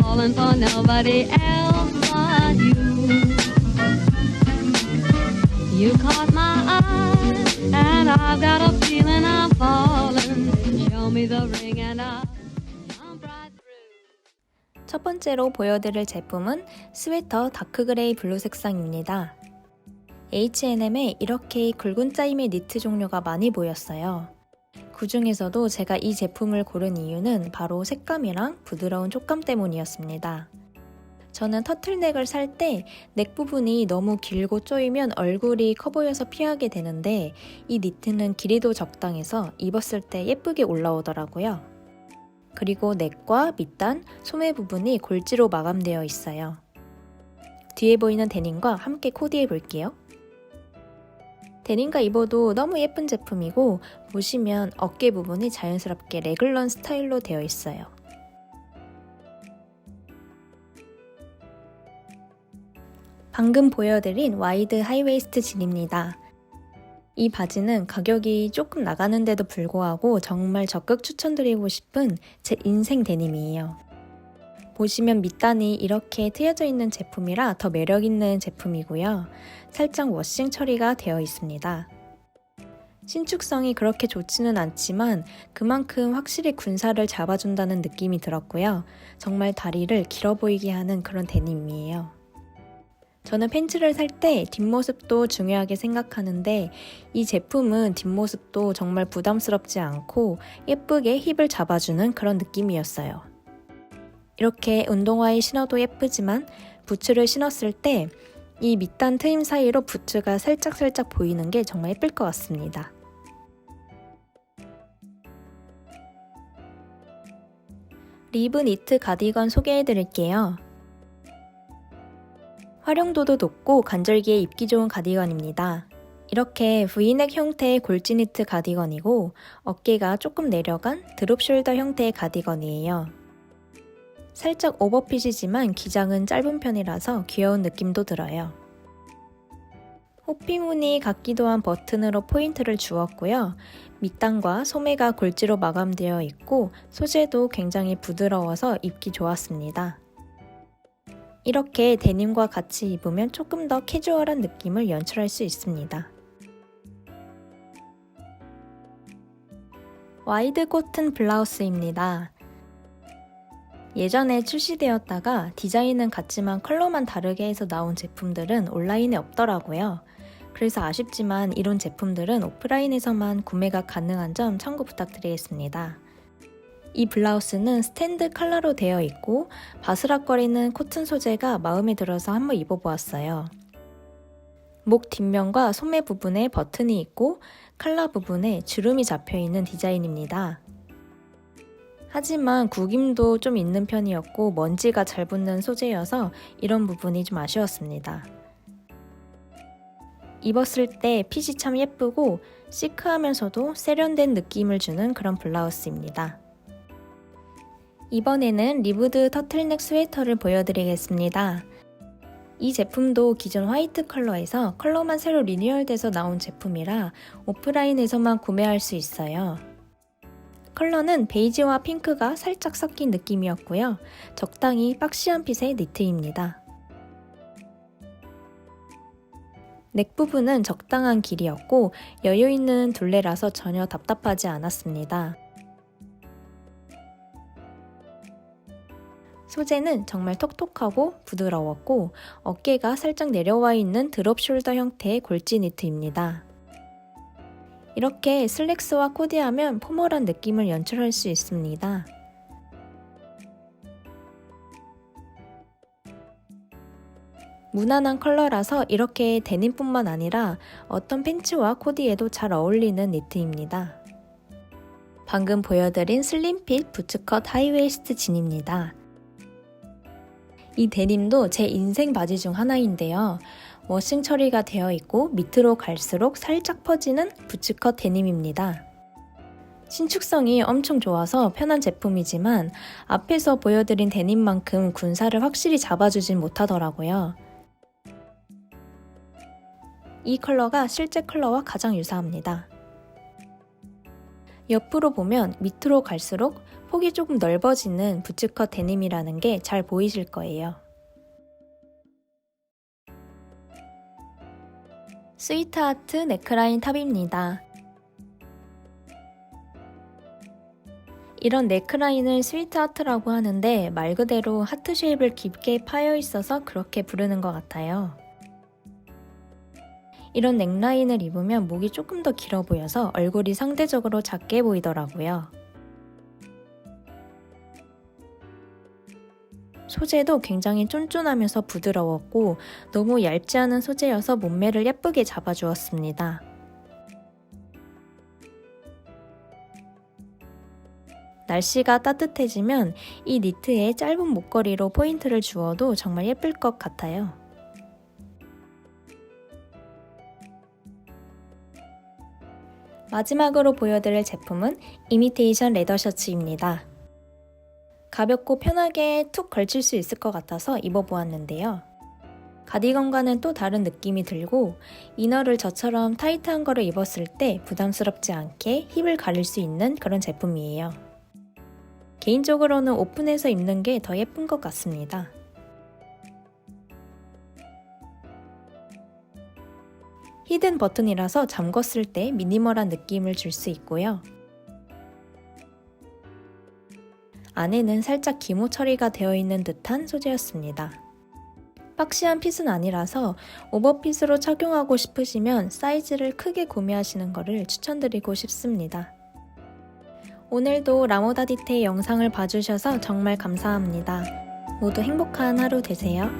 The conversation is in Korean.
falling for nobody else but you. You caught my eye, and I've got a feeling I'm falling. Show me the ring, and I'll. 첫 번째로 보여드릴 제품은 스웨터 다크그레이 블루 색상입니다. H&M에 이렇게 굵은 짜임의 니트 종류가 많이 보였어요. 그 중에서도 제가 이 제품을 고른 이유는 바로 색감이랑 부드러운 촉감 때문이었습니다. 저는 터틀넥을 살 때 넥 부분이 너무 길고 쪼이면 얼굴이 커 보여서 피하게 되는데 이 니트는 길이도 적당해서 입었을 때 예쁘게 올라오더라고요. 그리고 넥과 밑단, 소매 부분이 골지로 마감되어 있어요. 뒤에 보이는 데님과 함께 코디해 볼게요. 데님과 입어도 너무 예쁜 제품이고 보시면 어깨 부분이 자연스럽게 레글런 스타일로 되어 있어요. 방금 보여드린 와이드 하이웨이스트 진입니다. 이 바지는 가격이 조금 나가는데도 불구하고 정말 적극 추천드리고 싶은 제 인생 데님이에요. 보시면 밑단이 이렇게 트여져 있는 제품이라 더 매력있는 제품이고요. 살짝 워싱 처리가 되어 있습니다. 신축성이 그렇게 좋지는 않지만 그만큼 확실히 군살을 잡아준다는 느낌이 들었고요. 정말 다리를 길어 보이게 하는 그런 데님이에요. 저는 팬츠를 살 때 뒷모습도 중요하게 생각하는데 이 제품은 뒷모습도 정말 부담스럽지 않고 예쁘게 힙을 잡아주는 그런 느낌이었어요. 이렇게 운동화에 신어도 예쁘지만 부츠를 신었을 때 이 밑단 트임 사이로 부츠가 살짝살짝 보이는 게 정말 예쁠 것 같습니다. 리브 니트 가디건 소개해 드릴게요. 활용도도 높고 간절기에 입기 좋은 가디건입니다. 이렇게 V넥 형태의 골지 니트 가디건이고 어깨가 조금 내려간 드롭 숄더 형태의 가디건이에요. 살짝 오버핏이지만 기장은 짧은 편이라서 귀여운 느낌도 들어요. 호피 무늬 같기도 한 버튼으로 포인트를 주었고요. 밑단과 소매가 골지로 마감되어 있고 소재도 굉장히 부드러워서 입기 좋았습니다. 이렇게 데님과 같이 입으면 조금 더 캐주얼한 느낌을 연출할 수 있습니다. 와이드 코튼 블라우스입니다. 예전에 출시되었다가 디자인은 같지만 컬러만 다르게 해서 나온 제품들은 온라인에 없더라고요. 그래서 아쉽지만 이런 제품들은 오프라인에서만 구매가 가능한 점 참고 부탁드리겠습니다. 이 블라우스는 스탠드 컬러로 되어 있고 바스락거리는 코튼 소재가 마음에 들어서 한번 입어보았어요. 목 뒷면과 소매 부분에 버튼이 있고 칼라 부분에 주름이 잡혀 있는 디자인입니다. 하지만 구김도 좀 있는 편이었고 먼지가 잘 붙는 소재여서 이런 부분이 좀 아쉬웠습니다. 입었을 때 핏이 참 예쁘고 시크하면서도 세련된 느낌을 주는 그런 블라우스입니다. 이번에는 리브드 터틀넥 스웨터를 보여드리겠습니다. 이 제품도 기존 화이트 컬러에서 컬러만 새로 리뉴얼돼서 나온 제품이라 오프라인에서만 구매할 수 있어요. 컬러는 베이지와 핑크가 살짝 섞인 느낌이었고요. 적당히 박시한 핏의 니트입니다. 넥 부분은 적당한 길이었고 여유 있는 둘레라서 전혀 답답하지 않았습니다. 소재는 정말 톡톡하고 부드러웠고 어깨가 살짝 내려와 있는 드롭 숄더 형태의 골지 니트입니다. 이렇게 슬랙스와 코디하면 포멀한 느낌을 연출할 수 있습니다. 무난한 컬러라서 이렇게 데님뿐만 아니라 어떤 팬츠와 코디에도 잘 어울리는 니트입니다. 방금 보여드린 슬림핏 부츠컷 하이웨이스트 진입니다. 이 데님도 제 인생 바지 중 하나인데요. 워싱 처리가 되어 있고 밑으로 갈수록 살짝 퍼지는 부츠컷 데님입니다. 신축성이 엄청 좋아서 편한 제품이지만 앞에서 보여드린 데님만큼 군살을 확실히 잡아주진 못하더라고요. 이 컬러가 실제 컬러와 가장 유사합니다. 옆으로 보면 밑으로 갈수록 폭이 조금 넓어지는 부츠컷 데님이라는 게 잘 보이실 거예요. 스위트하트 네크라인 탑입니다. 이런 네크라인을 스위트하트라고 하는데 말 그대로 하트 쉐입을 깊게 파여 있어서 그렇게 부르는 것 같아요. 이런 넥라인을 입으면 목이 조금 더 길어 보여서 얼굴이 상대적으로 작게 보이더라고요. 소재도 굉장히 쫀쫀하면서 부드러웠고 너무 얇지 않은 소재여서 몸매를 예쁘게 잡아주었습니다. 날씨가 따뜻해지면 이 니트에 짧은 목걸이로 포인트를 주어도 정말 예쁠 것 같아요. 마지막으로 보여드릴 제품은 이미테이션 레더 셔츠입니다. 가볍고 편하게 툭 걸칠 수 있을 것 같아서 입어보았는데요. 가디건과는 또 다른 느낌이 들고 이너를 저처럼 타이트한 거를 입었을 때 부담스럽지 않게 힙을 가릴 수 있는 그런 제품이에요. 개인적으로는 오픈해서 입는 게 더 예쁜 것 같습니다. 히든 버튼이라서 잠궜을 때 미니멀한 느낌을 줄 수 있고요. 안에는 살짝 기모 처리가 되어 있는 듯한 소재였습니다. 박시한 핏은 아니라서 오버핏으로 착용하고 싶으시면 사이즈를 크게 구매하시는 것을 추천드리고 싶습니다. 오늘도 라모다 디테일 영상을 봐주셔서 정말 감사합니다. 모두 행복한 하루 되세요.